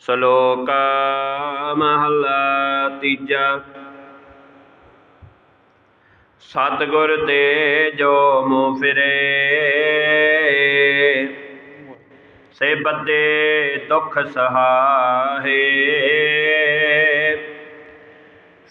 ਸ਼ਲੋਕ ਮਹਲਾ ਤੀਜਾ। ਸਤਿਗੁਰ ਤੇ ਜੋ ਮੋ ਫਿਰੇ ਸੇ ਬੱਦੇ ਦੁਖ ਸਹਾਏ।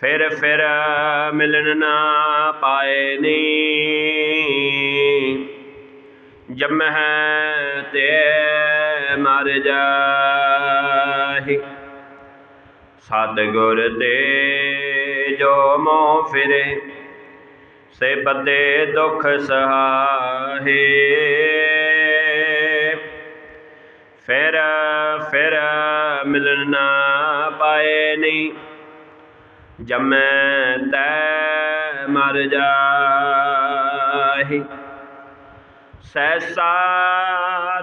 ਫਿਰ ਫਿਰ ਮਿਲਨ ਨਾ ਪਾਏ ਨੀ, ਜਮਹਿ ਤੇ ਮਰ ਜਾਹੀ। ਸਤਿਗੁਰ ਤੇ ਜੋ ਮੋ ਫਿਰੇ ਸੇ ਬੱਦੇ ਦੁਖ ਸਹਾਏ ਫਿਰ ਫਿਰ ਮਿਲਨ ਨਾ ਪਾਏ ਨਹੀਂ, ਜਮੈ ਤੈ ਮਰ ਜਾਹੀ। ਸੈਸਾ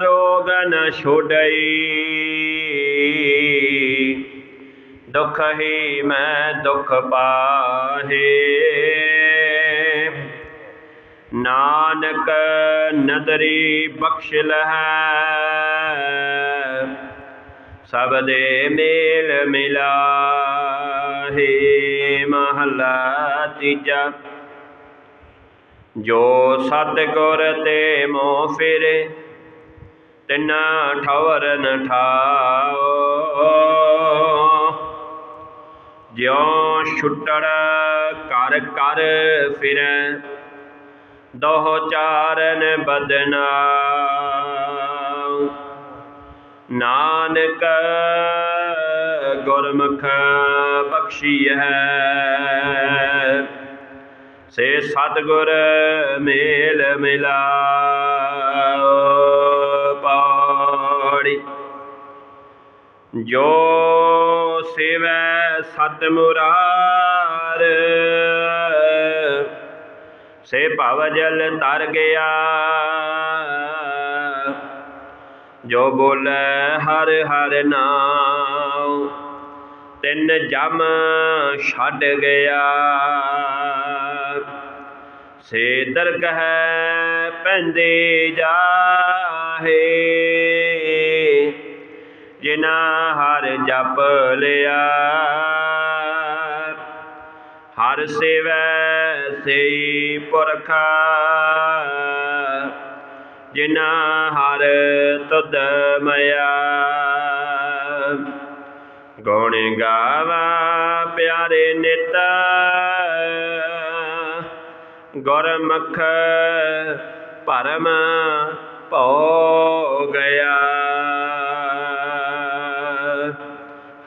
ਰੋਗ ਨ ਛੋੜਈ ਦੁਖ ਹੀ ਮੈਂ ਦੁਖ ਪਾਹੇ। ਨਾਨਕ ਨਦਰੀ ਬਖਸ਼ ਲਹੈ। ਸਭ ਦੇ ਮੇਲ ਮਿਲਾਹੇ। ਮਹਲਾ ਤੀਜਾ। ਜੋ ਸਤਿਗੁਰ ਤੇ ਮੋ ਫਿਰੇ, ਤਿਨਾ ਠਵਰ ਨ ਠਾਓ। ਜਿਉ ਛੁੱਟੜ ਕਰ ਕਰ ਫਿਰੈ, ਦੋਹ ਚਾਰਨ ਬਦਨਾ ਨਾਨਕ ਗੁਰਮੁਖ ਬਖਸ਼ੀ ਹੈ ਸੇ ਸਤਗੁਰ ਮੇਲ ਮਿਲਾਓ ਪਾੜੀ ਜੋ ਸੇਵੈ ਸਤ ਮੁਰਾਰ ਸੇ ਭਵ ਜਲ ਤਰ ਗਿਆ। ਜੋ ਬੋਲੇ ਹਰ ਹਰ ਨਾਮ ਤਿੰਨ ਜਮ ਛੱਡ ਗਿਆ। ਸੇ ਦਰਗਹ ਪੈਂਦੇ ਜਾਹੇ। ਜਿਨਾ ਹਰ ਜਪ ਲਿਆ, ਹਰ ਸੇਵੈ ਸਈ ਪੁਰਖਾ। ਜਿਨਾ ਹਰ ਤੁਧ ਮਇਆ, ਗੁਣ ਗਾਵਾ ਪਿਆਰੇ ਨਿਤ। ਗੁਰਮੁਖ ਪਰਮ ਭੋ ਗਿਆ।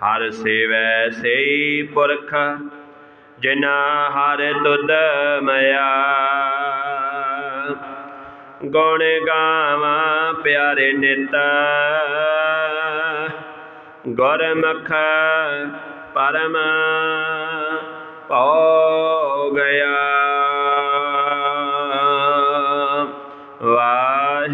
ਹਰ ਸੇਵੈ ਸਈ ਪੁਰਖ ਜਿਨਾ ਹਰ ਤੁਧ ਮਇਆ। ਗੁਣ ਗਾਵਾਂ ਪਿਆਰੇ ਨਿਤ। ਗੁਰਮੁਖ ਪਰਮ ਭੋ